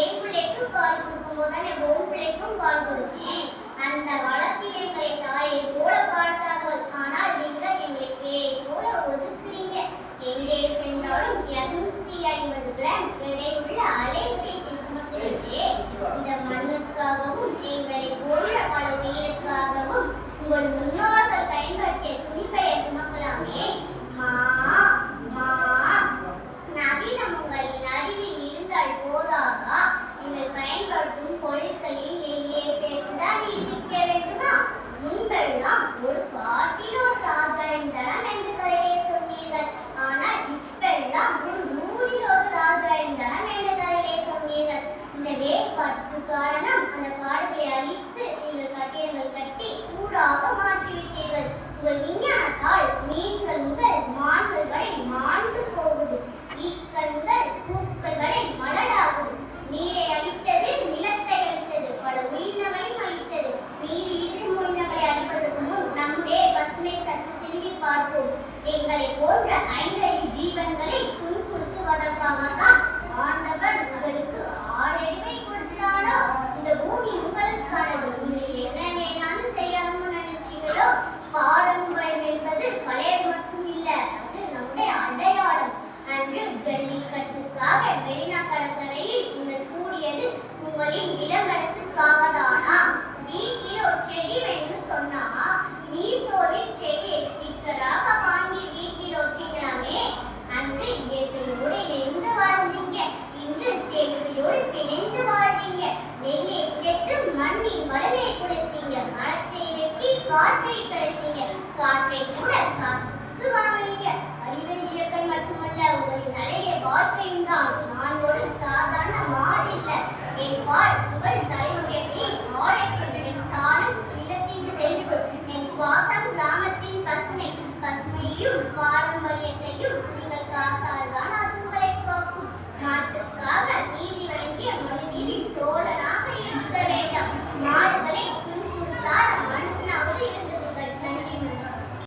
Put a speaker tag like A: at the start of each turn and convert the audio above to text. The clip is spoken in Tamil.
A: என் பிள்ளைக்கும் பால் கொடுக்கும் போதானே உன் பிள்ளைக்கும் பால் கொடுத்தேன். அந்த வளர்த்தி எங்களை தாயை போல பார்த்தார்கள். ஆனால் நீங்கள் எங்களை பேயை போல ஒதுக்குறீங்க. எங்கே சென்றாலும் இருநூத்தி ஐம்பது கிராம் எடையுள்ள அலை அந்த காடுகளை அழித்து நீங்கள் கட்டிடங்கள் கட்டி ஊராக மாற்றிவிட்டீர்கள் உங்கள் விஞ்ஞானத்தால் மீன்கள் முதல் மான்கள் வரை மாண்டு போகுது. ஈக்கள் முதல் பூக்கள் வரை மலடாகுது நீரை அழித்தது நிலத்தை அழித்தது. பல உயிரினங்களையும் அழித்தது மீறி இரு உயிரினங்களை அழிப்பதற்கு முன் நம்முடைய பசுமை சற்று திரும்பி பார்ப்போம். எங்களை போன்ற உங்களின் விளம்பரத்துக்காகதானா நீங்களே செடி வேணும்னு சொன்னா நீ சோரின் செடி ஸ்டிக்கராக வாங்கி வீட்டில் ஒட்டிக்கலாமே அன்று இயற்கையோடு இணைந்து வாழ்ந்தீங்க. இன்று செயற்கையோடு பிணைந்து வாழ்வீங்க நெல்லை உடைத்து மண்ணில் வளமை கொடுத்தீங்க மரத்தை வெட்டி காற்றை கிடைத்தீங்க. காற்றை கூட காசு வாங்கினீங்க அறிவெளி இயக்கம் மட்டுமல்ல உங்களின் அழகிய வாழ்க்கையும் தான். பாரம்பரியத்தையும் நீங்கள் காத்தால்தான் அது உங்களை காக்கும். நாட்டுக்காக நீதி வழங்கிய மனுநீதி சோழனா